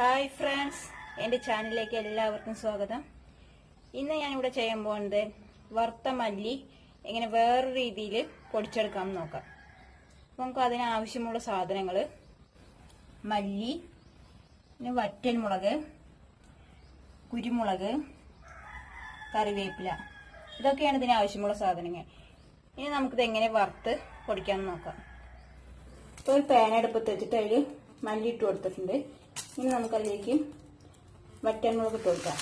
Hi friends എന്റെ ചാനലിലേക്ക് എല്ലാവർക്കും സ്വാഗതം. ഇന്ന് ഞാനിവിടെ ചെയ്യാൻ പോകുന്നത് വറുത്ത മല്ലി എങ്ങനെ വേറൊരു രീതിയിൽ പൊടിച്ചെടുക്കാം നോക്കാം. അപ്പം നമുക്ക് അതിനാവശ്യമുള്ള സാധനങ്ങൾ മല്ലി പിന്നെ വറ്റൽ മുളക് കുരുമുളക് കറിവേപ്പില. ഇതൊക്കെയാണ് ഇതിന് ആവശ്യമുള്ള സാധനങ്ങൾ. ഇനി നമുക്കിത് എങ്ങനെ വറുത്ത് പൊടിക്കാമെന്ന് നോക്കാം. ഇപ്പോൾ ഒരു പാൻ അടുപ്പത്ത് വെച്ചിട്ട് അതിൽ മല്ലി ഇട്ട് കൊടുത്തിട്ടുണ്ട്. ഇനി നമുക്കതിലേക്ക് വറ്റൻമുളക് ഇട്ട് കൊടുക്കാം.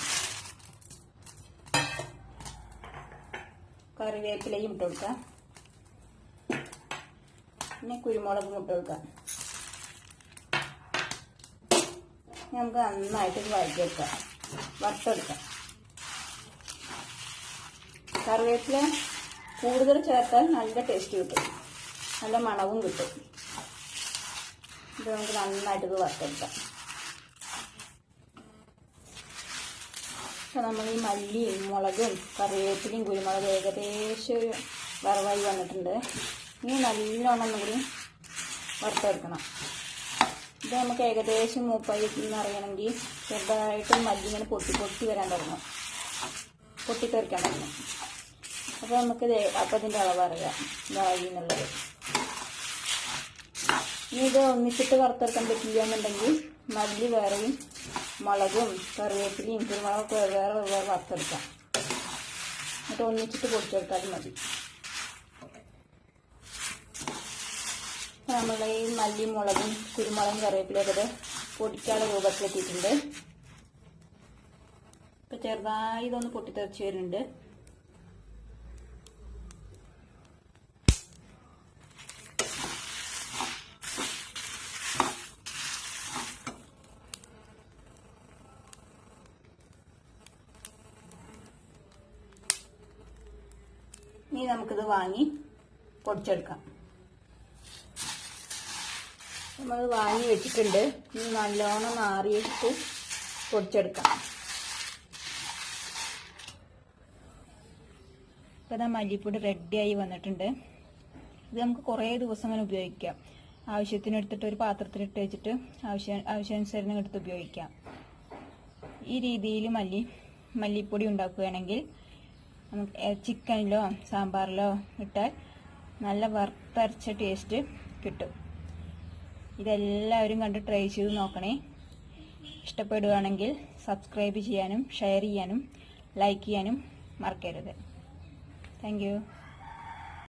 കറിവേപ്പിലയും ഇട്ട് കൊടുക്കാം. പിന്നെ കുരുമുളകും ഇട്ട് കൊടുക്കാം. നമുക്ക് നന്നായിട്ട് വഴറ്റിയെടുക്കാം വറുത്തെടുക്കാം. കറിവേപ്പില കൂടുതൽ ചേർത്താൽ നല്ല ടേസ്റ്റ് കിട്ടും. നല്ല മണവും കിട്ടും. ഇത് നമുക്ക് നന്നായിട്ട് വറുത്തെടുക്കാം. അപ്പോൾ നമ്മൾ ഈ മല്ലിയും മുളകും കറിവേപ്പിലയും കുരുമുളകും ഏകദേശം ഒരു വറവായി വന്നിട്ടുണ്ട്. ഇനി നല്ലോണം ഒന്നും കൂടി വറുത്തെടുക്കണം. ഇത് നമുക്ക് ഏകദേശം മൂപ്പായി എന്ന് അറിയണമെങ്കിൽ ചെറുതായിട്ട് മല്ലി ഇങ്ങനെ പൊട്ടി പൊട്ടി വരാൻ തുടങ്ങും. പൊട്ടിത്തെറിക്കാൻ തുടങ്ങും. അപ്പോൾ നമുക്ക് അപ്പം ഇതിന്റെ അളവ് അറിയാം. ഇതായി എന്നുള്ളത്. ഇനി ഇത് ഒന്നിച്ചിട്ട് വറുത്തെടുക്കാൻ പറ്റില്ല എന്നുണ്ടെങ്കിൽ മല്ലി വേറെയും മുളകും കറിവേപ്പിലയും കുരുമുളകൊക്കെ വേറെ വേറെ വറുത്തെടുക്കാം. എന്നിട്ട് ഒന്നിച്ചിട്ട് പൊടിച്ചെടുത്താലും മതി. നമ്മൾ ഈ മല്ലി മുളകും കുരുമുളകും കറിവേപ്പിലൊക്കെ പൊടിക്കാനുള്ള രൂപത്തിലെത്തിയിട്ടുണ്ട്. ഇപ്പം ചെറുതായി ഇതൊന്ന് പൊട്ടിത്തെറിച്ച് വരുന്നുണ്ട്. ഇനി നമുക്കിത് വാങ്ങി പൊടിച്ചെടുക്കാം. നമ്മൾ വാങ്ങി വെച്ചിട്ടുണ്ട്. ഇനി നല്ലോണം നാറിയിട്ട് പൊടിച്ചെടുക്കാം. ഇപ്പം നമ്മൾ മല്ലിപ്പൊടി റെഡിയായി വന്നിട്ടുണ്ട്. ഇത് നമുക്ക് കുറേ ദിവസം അങ്ങനെ ഉപയോഗിക്കാം. ആവശ്യത്തിന് എടുത്തിട്ട് ഒരു പാത്രത്തിലിട്ട് വെച്ചിട്ട് ആവശ്യ ആവശ്യാനുസരണം എടുത്ത് ഉപയോഗിക്കാം. ഈ രീതിയിൽ മല്ലി മല്ലിപ്പൊടി ഉണ്ടാക്കുകയാണെങ്കിൽ നമുക്ക് ചിക്കനിലോ സാമ്പാറിലോ ഇട്ടാൽ നല്ല വറുത്തരച്ച ടേസ്റ്റ് കിട്ടും. ഇതെല്ലാവരും കണ്ട് ട്രൈ ചെയ്ത് നോക്കണേ. ഇഷ്ടപ്പെടുകയാണെങ്കിൽ സബ്സ്ക്രൈബ് ചെയ്യാനും ഷെയർ ചെയ്യാനും ലൈക്ക് ചെയ്യാനും മറക്കരുത്. താങ്ക്